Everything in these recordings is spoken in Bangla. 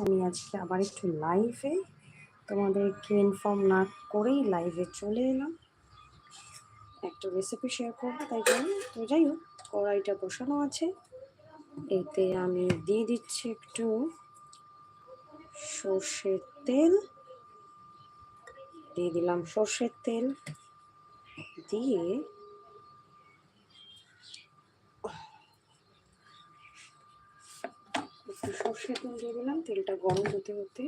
আমি আজকে আবার একটু লাইভে তোমাদেরকে ইনফর্ম না করেই লাইভে চলে এলাম। একটা রেসিপি শেয়ার করব, তাই জন্য। তো যাই হোক, কড়াইটা বসানো আছে। এতে আমি দিয়ে দিচ্ছি একটু সর্ষের তেল। দিয়ে দিলাম সর্ষের তেল। দিয়ে একটু সর্ষের তেল দিয়ে দিলাম, তেলটা গরম হতে হতে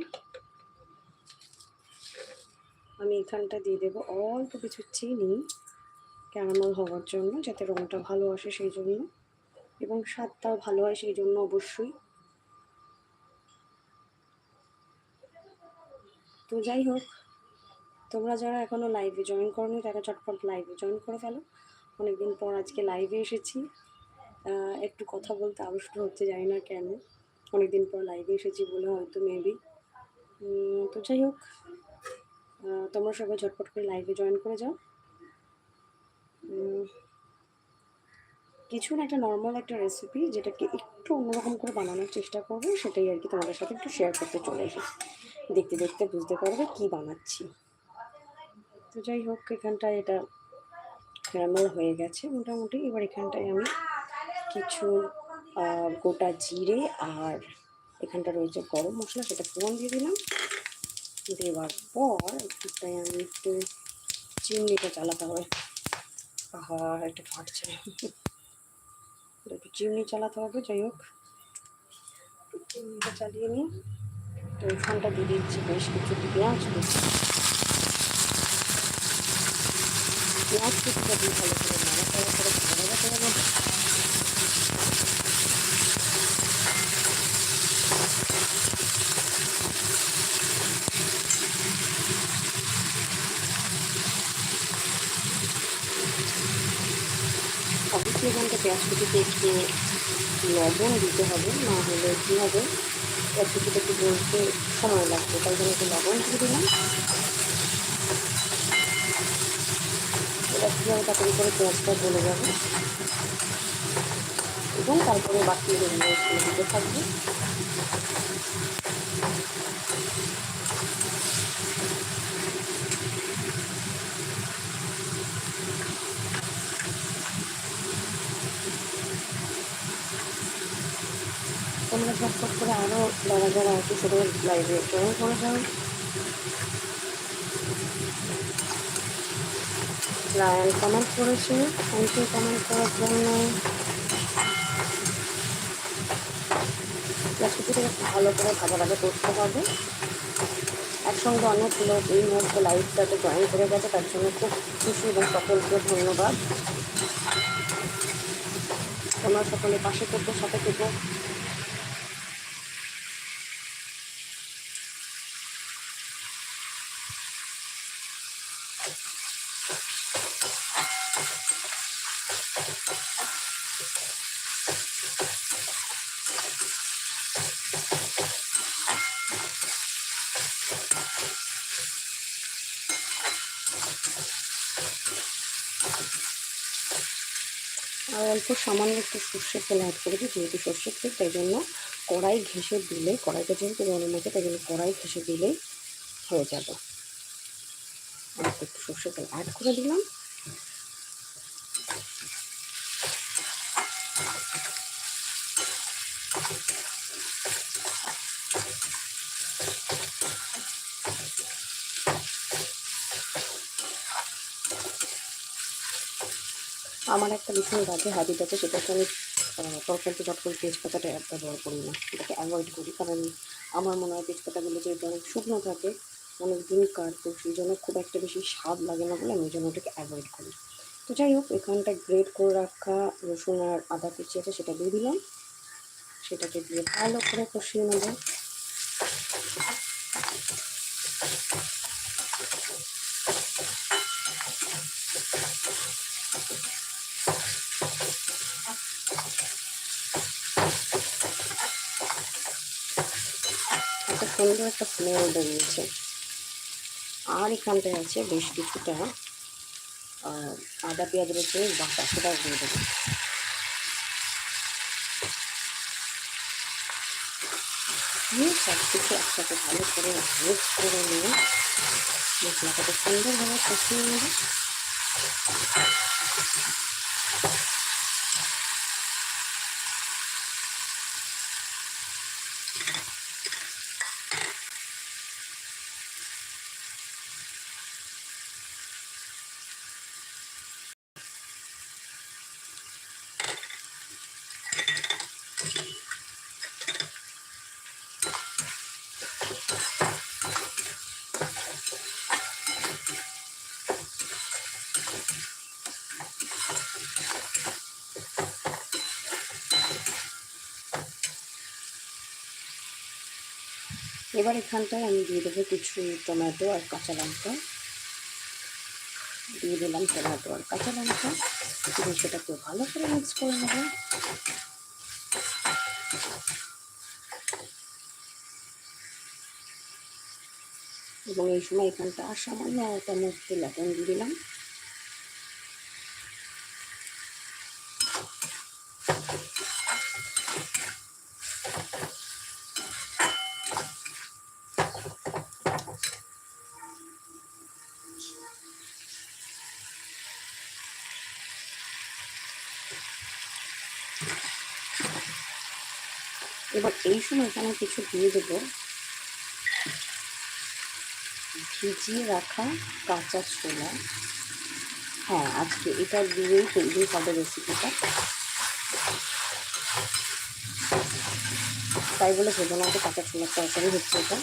আমি এখানটা দিয়ে দেবো অল্প কিছু চিনি ক্যারামেল হওয়ার জন্য, যাতে রঙটা ভালো আসে সেই জন্য। এবং স্বাদটাও ভালো হয় সেই জন্য অবশ্যই। তো যাই হোক, তোমরা যারা এখনও লাইভে জয়েন করনি, তারা চটপট লাইভে জয়েন করে ফেলো। অনেকদিন পর আজকে লাইভে এসেছি। একটু কথা বলতে আবিষ্ট হচ্ছে, জানি না কেন। অনেকদিন পর লাইভে এসেছি বলে হয়তো মেবি তো যাই হোক তোমরা সবাই ঝটপট করে লাইভে জয়েন করে যাও। কিছু না, একটা নর্মাল একটা রেসিপি যেটাকে একটু অন্যরকম করে বানানোর চেষ্টা করব, সেটাই আর কি তোমাদের সাথে একটু শেয়ার করতে চলে এসেছি। দেখতে দেখতে বুঝতে পারবে কি বানাচ্ছি। তো যাই হোক, এখানটায় এটা ক্যারামেল হয়ে গেছে মোটামুটি। এবার এখানটায় আমি কিছু গোটা জিরে আর এখানটা রয়েছে গরম মশলা, সেটা ফোড়ন দিয়ে দিলাম। দেওয়ার পর একটুটাই আমি একটু চিমনিটা চালাতে হবে। আহা একটু ফাটছে। একটু চিমনি চালাতে হবে, যাই হোক। চিমনিটা চালিয়ে নিই। তো ওইখানটা দিয়ে দিচ্ছি বেশ কিছু পেঁয়াজ পেঁয়াজ কুচিটা দিয়ে ভালো করে নাড়াচাড়া করে ভালো করে নেব অবশ্যই এখানটা পেঁয়াজ একটু লবণ দিতে হবে, না হলে কী হবে? পেঁয়াজ একটু বলতে সময় লাগবে, তাই জন্য একটু লবণ দিয়ে দিলাম। এটা কীভাবে তাড়াতাড়ি করে পেঁয়াজটা গলে যাবে। এবং তারপরে বাকি দিতে থাকবে তোমরা ঝটপট করে আরও যারা যারা আছে সেটা লাইভে জয়েন করে যাও রায়ান কমেন্ট করেছে থ্যাংক ইউ কমেন্ট করার জন্য। ভালো করে ভাজা ভাজা করতে হবে। একসঙ্গে অনেক লোক এই মুহূর্তে লাইভটাতে জয়েন করে গেছে, তার জন্য খুব খুশি এবং সকলকে ধন্যবাদ। তোমরা সকলে পাশে থেকো, সাথে থেকো। আর সামান্য একটু সর্ষে তেল অ্যাড করে দিই যেহেতু সর্ষের তেল, তাই জন্য কড়াই ঘেঁষে দিলে কড়াইটা যেহেতু গরম আছে, তাই জন্য কড়াই ঘেঁষে দিলেই হয়ে যাবে। একটু সর্ষের তেল অ্যাড করে দিলাম। আমার একটা ভীষণ বাজে হ্যাবিট আছে, সেটাকে আমি তরকারিতে চট করে তেজপাতাটা ব্যবহার করি না। এটাকে অ্যাভয়েড করি, কারণ আমার মনে হয় তেজপাতাগুলো যেহেতু অনেক শুকনো থাকে, অনেক দিন কার তো সেই জন্য খুব একটা বেশি স্বাদ লাগে না বলে আমি জন্য ওটাকে অ্যাভয়েড করি। তো যাই হোক, এখানটা গ্রেড করে রাখা, রসুন আর আদা কুচি আছে, সেটা দিয়ে দিলাম। সেটাকে দিয়ে ভালো করে কষিয়ে নেব একটা সুন্দর একটা স্মেল বেরিয়েছে আর এখানটায় আছে বেশ কিছুটা আদা, পেঁয়াজ, রসুন, বাটা সেটা দিয়ে দেবো। দিয়ে সব কিছু একসাথে ভালো করে মিক্স করে নিয়ে মশলাটাকে সুন্দরভাবে কষিয়ে নেব। এবার এখানটায় আমি দিয়ে দেবো কিছু টমেটো আর কাঁচা লঙ্কা। দিয়ে দিলাম টমেটো আর কাঁচা লঙ্কা। দিয়ে সেটাকে ভালো করে মিক্স করে নেব। এবং এই সময় এখানটা সামান্য একটা মধ্যে লবণ দিয়ে দিলাম। এবার এই সময় এখানে কিছু দিয়ে দেবো। ভিজিয়ে রাখা কাঁচা ছোলা। হ্যাঁ আজকে এটা দিয়েই তৈরি হবে রেসিপিটা তাই বলে ভেবে না কাঁচা ছোলার তরকারি হচ্ছে এটা।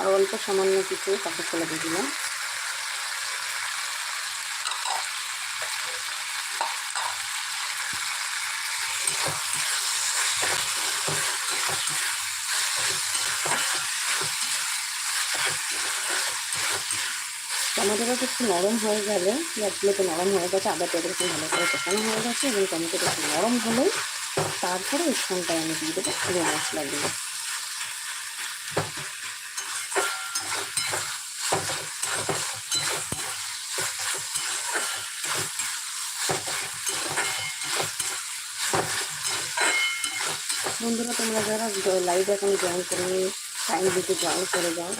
আর অল্প সামান্য কিছু কাঁচা ছোলা দিয়ে দিলাম। টমেটোটা একটু নরম হয়ে গেলে পেঁয়াজগুলো তো নরম হয়ে গেছে, আদা পেঁয়াজ একটু ভালো করে কষানো হয়ে গেছে, এবং টমেটোটা একটু নরম হলেই তারপরে ওই এখানটায় আমি দিয়ে দেবো পুরো মশলাগুলো বন্ধুরা, তোমরা যারা লাইভ এখন জয়েন করে টাইম দিতে জয়েন করে যাও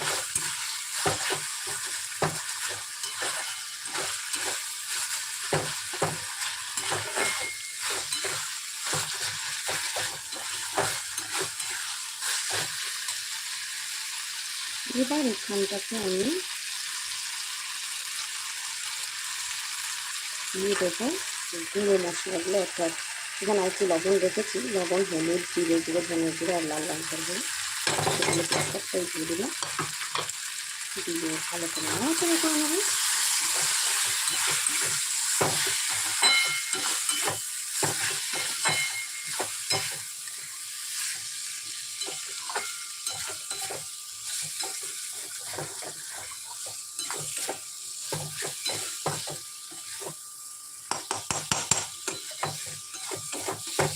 এবার এখানটাতে আমি দিয়ে দেবো গুঁড়ো মশলাগুলো অর্থাৎ এখানে একটু লবণ রেখেছি, লবণ, হলুদ, জিরে গুঁড়ো ধনে গুঁড়ো আর লাল লঙ্কার গুঁড়ো। সেগুলো দিয়ে দিলাম। দিয়ে ভালো করে নাড়াচাড়া করে নেব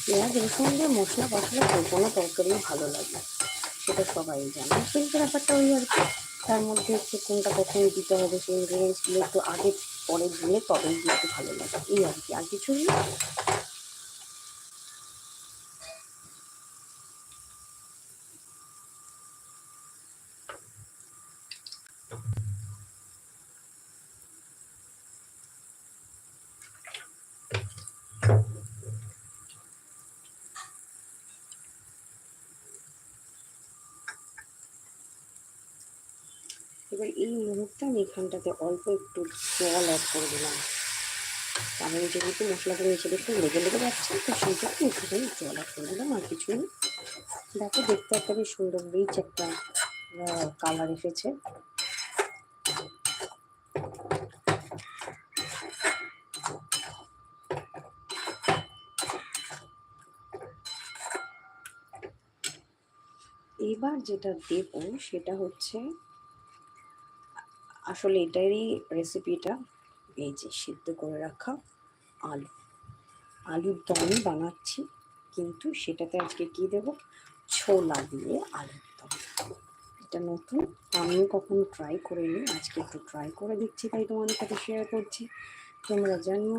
পেঁয়াজ রসুন দিয়ে মশলা যে কোনো তরকারি ভালো লাগে, সেটা সবাই জানে। কিন্তু ব্যাপারটা ওই আর কি, তার মধ্যে হচ্ছে কোনটা কখন দিতে হবে সেই ইনগ্রিডিয়েন্টসগুলো একটু আগে পরে দিলে তবেই দিতে ভালো লাগে, এই আর কি। আর কিছুই না এবার এই মুহূর্তে আমি এখানটাতে অল্প একটু জল অ্যাড করে দিলাম। কারণ যেহেতু মশলাটা নিচে একটু লেগে লেগে যাচ্ছে, তো সেই জন্য একটুখানি জল অ্যাড করে দিলাম, আর কিছু না দেখো, দেখতে একটা বেশ সুন্দর রিচ একটা কালার এসেছে। এবার যেটা দেব, সেটা হচ্ছে আসলে এটারই রেসিপিটা এই যে সিদ্ধ করে রাখা আলু। আলুর দমই বানাচ্ছি, কিন্তু সেটাতে আজকে কি দেবো? ছোলা দিয়ে আলুর দম। এটা নতুন আমিও কখনো ট্রাই করিনি, আজকে একটু ট্রাই করে দিচ্ছি তাই তোমাদের সাথে শেয়ার করছি। তোমরা জানিও,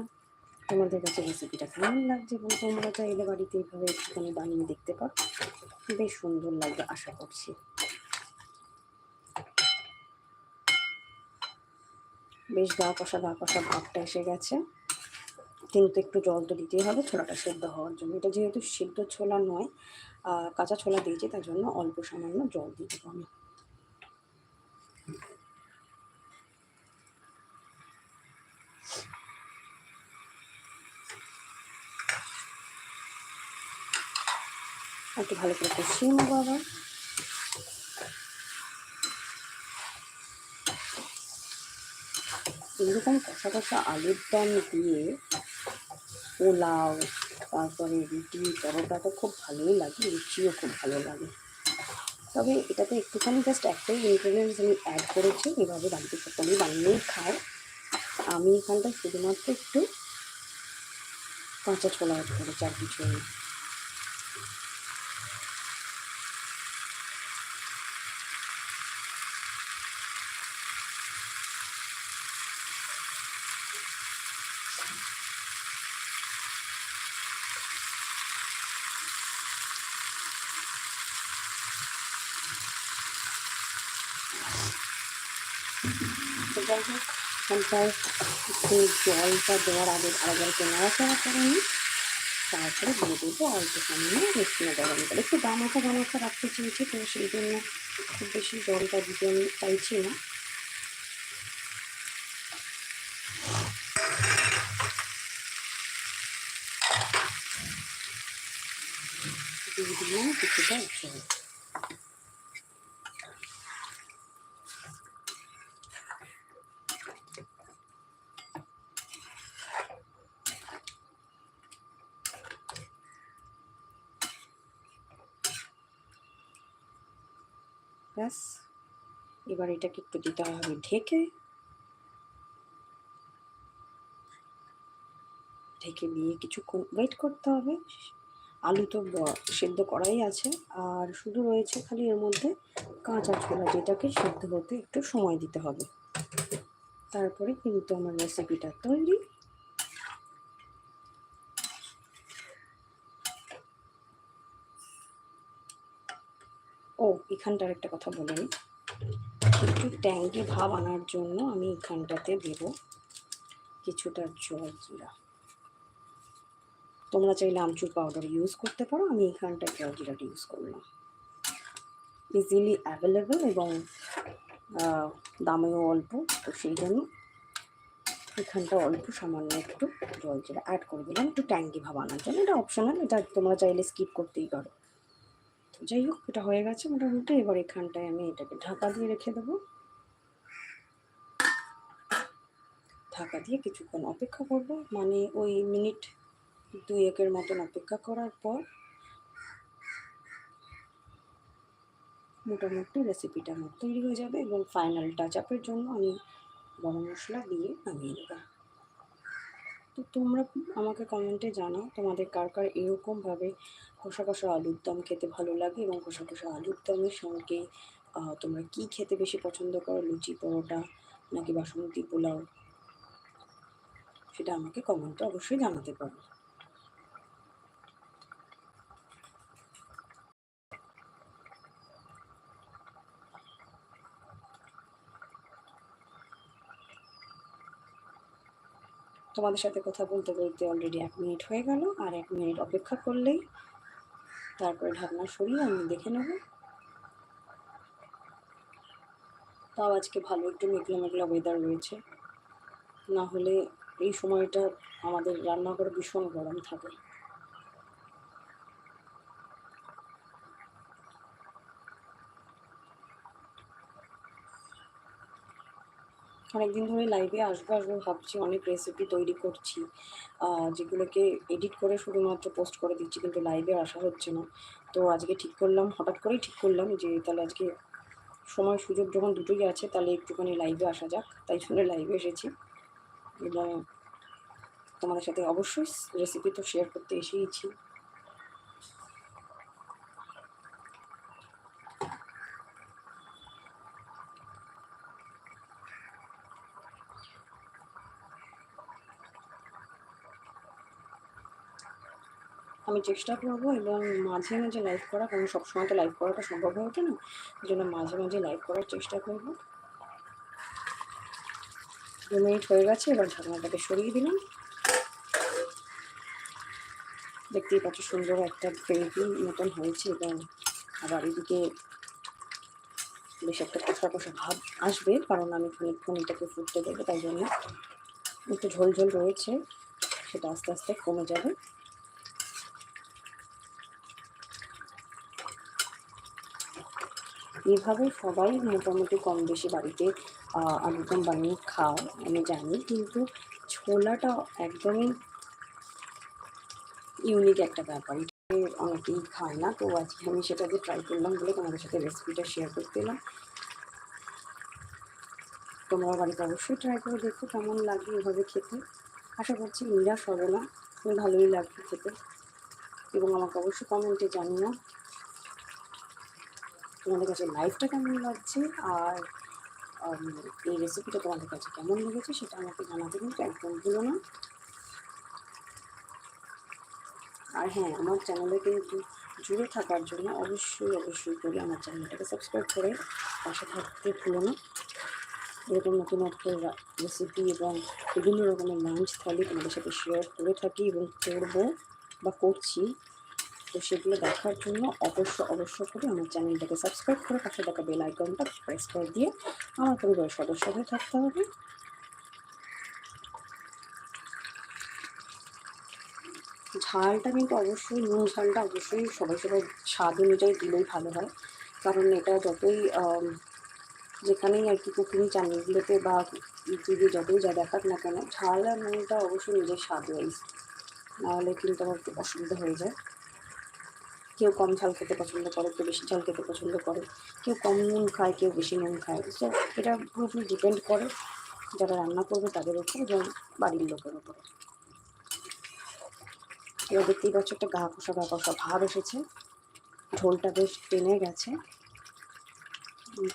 তোমাদের কাছে রেসিপিটা কেমন লাগছে এবং তোমরা চাইলে বাড়িতে এইভাবে একটুখানি বানিয়ে দেখতে পারো। বেশ সুন্দর লাগবে, আশা করছি। বেশ গা কষা গা কষা ভাবটা এসে গেছে। কিন্তু একটু জল তো দিতেই হবে, ছোলাটা সেদ্ধ হওয়ার জন্য। এটা যেহেতু সিদ্ধ ছোলা নয় কাঁচা ছোলা দিয়েছি, তার জন্য অল্প সামান্য জল দিয়ে দেবো আমি। একটু ভালো করে কষিয়ে নেব আবার। এরকম কষা কষা আলুর দম দিয়ে পোলাও, তারপরে রুটি, পরোটা তো খুব ভালোই লাগে লুচিও খুব ভালো লাগে। তবে এটাতে একটুখানি জাস্ট একটাই ইনগ্রিডিয়েন্টস আমি অ্যাড করেছি, এভাবে বাড়িতে সকলেই বানিয়েই খায় আমি এখানটায় শুধুমাত্র একটু কাঁচা ছোলা অ্যাড করেছি আর কিছু যাই হোক একটু জলটা দেওয়ার আগে আরেকবারকে নাড়াচাড়া করে নিই। তারপরে দিয়ে দেবো অল্প সামনে মিষ্টিও গরম করে একটু গামাখা গামাখা রাখতে চেয়েছি তো সেই জন্য খুব বেশি জলটা দিতে আমি চাইছি না। দিয়ে দিলাম কিছুটা ব্যাস এবার এটাকে একটু দিতে হবে ঢেকে। ঢেকে দিয়ে কিছুক্ষণ ওয়েট করতে হবে। আলু তো সেদ্ধ করাই আছে। আর শুধু রয়েছে খালি এর মধ্যে কাঁচা ছোলা যেটাকে সেদ্ধ হতে একটু সময় দিতে হবে। তারপরে কিন্তু আমার রেসিপিটা তৈরি। ও, এখানটার একটা কথা বলে নিই একটু ট্যাঙ্কি ভাব আনার জন্য আমি এখানটাতে দেব কিছুটা জল জিরা। তোমরা চাইলে আমচুর পাউডার ইউজ করতে পারো, আমি এখানটায় জল জিরাটা ইউজ করলাম। ইজিলি অ্যাভেলেবেল এবং দামেও অল্প, তো সেই জন্য এখানটা অল্প সামান্য একটু জল জিরা অ্যাড করে দিলাম। একটু ট্যাঙ্কি ভাব আনার জন্য, এটা অপশনাল এটা তোমরা চাইলে স্কিপ করতেই পারো। তো যাই হোক, এটা হয়ে গেছে মোটামুটি। এবার এখানটায় আমি এটাকে ঢাকা দিয়ে রেখে দেবো। ঢাকা দিয়ে কিছুক্ষণ অপেক্ষা করব। মানে ওই মিনিট দুই একের মতন অপেক্ষা করার পর মোটামুটি রেসিপিটা আমার তৈরি হয়ে যাবে এবং ফাইনাল টাচ আপের জন্য আমি গরম মশলা দিয়ে নামিয়ে নেব। তো তোমরা আমাকে কমেন্টে জানাও তোমাদের কার কার এরকমভাবে কষা কষা আলুর দম খেতে ভালো লাগে এবং কষা কষা আলুর দমের সঙ্গে তোমরা কি খেতে বেশি পছন্দ করো? লুচি, পরোটা নাকি বাসমতি পোলাও? সেটা আমাকে কমেন্টে অবশ্যই জানাতে পারো। তোমাদের সাথে কথা বলতে বলতে অলরেডি এক মিনিট হয়ে গেল, আর এক মিনিট অপেক্ষা করলেই তারপরে ঢাকনা সরিয়ে আমি দেখে নেব। তাও আজকে ভালো, একটু মেঘলা মেঘলা ওয়েদার রয়েছে। না হলে এই সময়টা আমাদের রান্নাঘর ভীষণ গরম থাকে। অনেকদিন ধরে লাইভে আসব আসব ভাবছি, অনেক রেসিপি তৈরি করছি। যেগুলোকে এডিট করে শুধুমাত্র পোস্ট করে দিচ্ছি, কিন্তু লাইভে আসা হচ্ছে না। তো আজকে ঠিক করলাম, হঠাৎ করেই ঠিক করলাম যে, তাহলে আজকে সময় সুযোগ যখন দুটোই আছে, তাহলে একটুখানি লাইভে আসা যাক। তাই জন্য লাইভে এসেছি। এবং তোমাদের সাথে অবশ্যই রেসিপি তো শেয়ার করতে এসেইছি। আমি চেষ্টা করব এবং মাঝে মাঝে লাইভ করা, কারণ সবসময় তো লাইভ করাটা সম্ভব হয়ে ওঠে না। ওই জন্য মাঝে মাঝে লাইভ করার চেষ্টা করব। দু মিনিট হয়ে গেছে, এবার ঢাকনাটাকে সরিয়ে দিলাম। দেখতেই পাচ্ছ সুন্দর একটা গ্রেভি মতন হয়েছে এবং আবার এদিকে বেশ একটা কষা কষা ভাব আসবে, কারণ আমি এটাকে ফুটতে দেবো, তাই জন্য একটু ঝোল ঝোল রয়েছে, সেটা আস্তে আস্তে কমে যাবে। এভাবে সবাই মোটামুটি কম বেশি বাড়িতে আলুদম বানিয়ে খাও, আমি জানি, কিন্তু ছোলাটা একদমই ইউনিক একটা ব্যাপার। অনেকেই খায় না, তো আজকে আমি সেটাকে ট্রাই করলাম বলে তোমাদের সাথে রেসিপিটা শেয়ার করতে এলাম। তোমরা বাড়িতে অবশ্যই ট্রাই করে দেখো কেমন লাগে এভাবে খেতে। আশা করছি নিরাশ হবে না, ভালোই লাগবে খেতে। এবং আমাকে অবশ্যই কমেন্টে জানিও। তোমাদের কাছে লাইফটা কেমন লাগছে? আর এই রেসিপিটা তোমাদের কাছে কেমন লেগেছে সেটা আমাকে জানাতে কিন্তু একদম ভুলো না। আর হ্যাঁ আমার চ্যানেলে কিন্তু জুড়ে থাকার জন্য অবশ্যই অবশ্যই করে আমার চ্যানেলটাকে সাবস্ক্রাইব করে পাশে থাকতে ভুলো না। এরকম নতুন নতুন রেসিপি এবং বিভিন্ন রকমের লাঞ্চ থালি তোমাদের সাথে শেয়ার করে থাকি এবং করব বা করছি। তো সেগুলো দেখার জন্য অবশ্য অবশ্য করে আমার চ্যানেলটাকে সাবস্ক্রাইব করে পাশে দেখা বেল আইকনটা প্রেস করে দিয়ে আমার পরিবারের সদস্য হয়ে থাকতে হবে। ঝালটা কিন্তু অবশ্যই, নুন ঝালটা অবশ্যই সবাই সবাই স্বাদ অনুযায়ী দিলেই ভালো হয়। কারণ এটা যতই যেখানেই আর কি কুকিং চ্যানেলগুলোতে বা ইউটিউবে যতই যা দেখাক না কেন, ঝাল আর নুনটা অবশ্যই নিজের স্বাদ ওয়াইজ নাহলে কিন্তু আমার অসুবিধা হয়ে যায়। কেউ কম ঝাল খেতে পছন্দ করে, কেউ বেশি ঝাল খেতে পছন্দ করে, কেউ কম নুন খায়, কেউ বেশি নুন খায়। সো এটা পুরোপুরি ডিপেন্ড করে যারা রান্না করবে তাদের উপর এবং বাড়ির লোকের উপরে। এবার দেখতেই পাচ্ছ একটা গা কষা গা কষা ভাব এসেছে। ঢোলটা বেশ টেনে গেছে।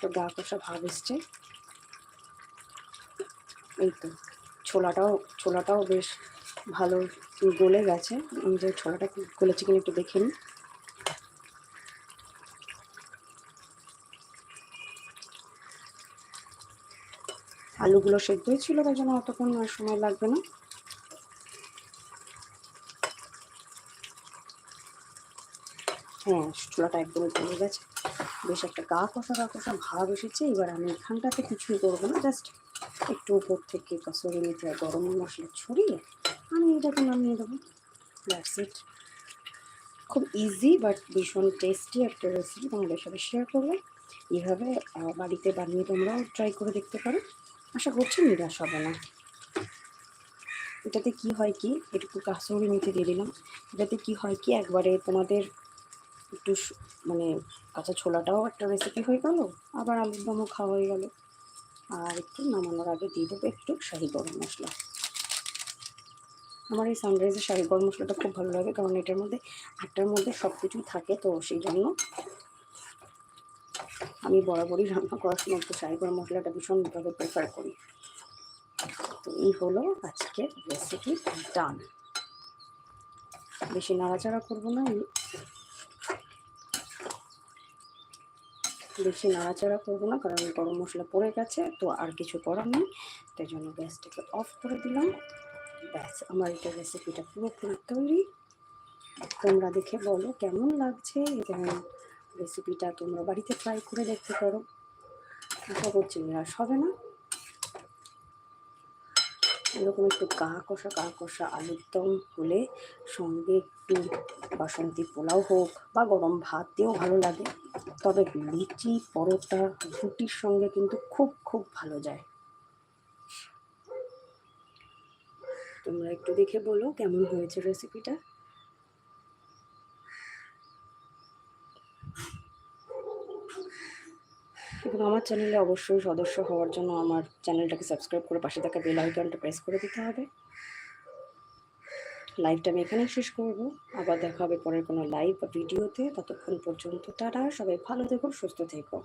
তো গা কষা ভাব এসছে। এই তো, ছোলাটাও ছোলাটাও বেশ ভালো গলে গেছে। যে ছোলাটা গলেছে কিনা একটু দেখে নিই। আলুগুলো সেদ্ধ ছিল, তাই জন্য অতক্ষণ সময় লাগবে না। হ্যাঁ ছোলাটা একদমই কমে গেছে। বেশ একটা গা কষা গা কষা ভাব এসেছে, এবার আমি এখানটাতে কিছুই করব না, জাস্ট একটু উপর থেকে কসরি মেথি আর গরম মশলা ছড়িয়ে, আমি এটাকে নামিয়ে দেবো। দ্যাটস ইট খুব ইজি বাট ভীষণ টেস্টি একটা রেসিপি তোমাদের সাথে শেয়ার করব এইভাবে বাড়িতে বানিয়ে তোমরাও ট্রাই করে দেখতে পারো। আশা করছি নিরাশ হবে না। এটাতে কি হয় কি? একটু কাসুরি মেথি দিয়ে দিলাম। এটাতে কি হয় কি? একবারে তোমাদের একটু মানে কাঁচা ছোলাটাও একটা রেসিপি হয়ে গেল, আবার আলুর দমও খাওয়া হয়ে গেল। আর একটু নামানোর আগে দিয়ে দেবো একটু শাহি গরম মশলা। আমার এই সানরাইজের শাহি গরম মশলাটা খুব ভালো লাগে, কারণ এটার মধ্যে আটটার মধ্যে সব কিছুই থাকে তো, সেই জন্য আমি বরাবরই রান্না করার সময় একটু শাহি গরম মশলাটা ভীষণভাবে প্রেফার করি। তো এই হলো আজকের রেসিপি ডান বেশি নাড়াচাড়া করব না আমি। বেশি নাড়াচাড়া করব না, কারণ গরম মশলা পড়ে গেছে, তো আর কিছু করার নেই। তাই জন্য গ্যাসটাকে অফ করে দিলাম। ব্যাস, আমার এটা রেসিপিটা পুরোপুরি তৈরি। তোমরা দেখে বলো কেমন লাগছে এবং রেসিপিটা তোমরা বাড়িতে ট্রাই করে দেখতে পারো। আশা করছি নিরাশ হবে না। এরকম একটু গা কষা গা কষা আলুর দম হলে সঙ্গে একটু বাসন্তী পোলাও হোক বা গরম ভাত দিয়েও ভালো লাগে। তবে লুচি, পরোটা রুটির সঙ্গে কিন্তু খুব খুব ভালো যায়। তোমরা একটু দেখে বলো কেমন হয়েছে রেসিপিটা এবং আমার চ্যানেলে অবশ্যই সদস্য হওয়ার জন্য আমার চ্যানেলটাকে সাবস্ক্রাইব করে পাশে থাকা বেল আইকনটা প্রেস করে দিতে হবে। লাইভটা আমি এখানেই শেষ করব। আবার দেখা হবে পরের কোনো লাইভ বা ভিডিওতে ততক্ষণ পর্যন্ত তারা সবাই ভালো থেকো, সুস্থ থেকো।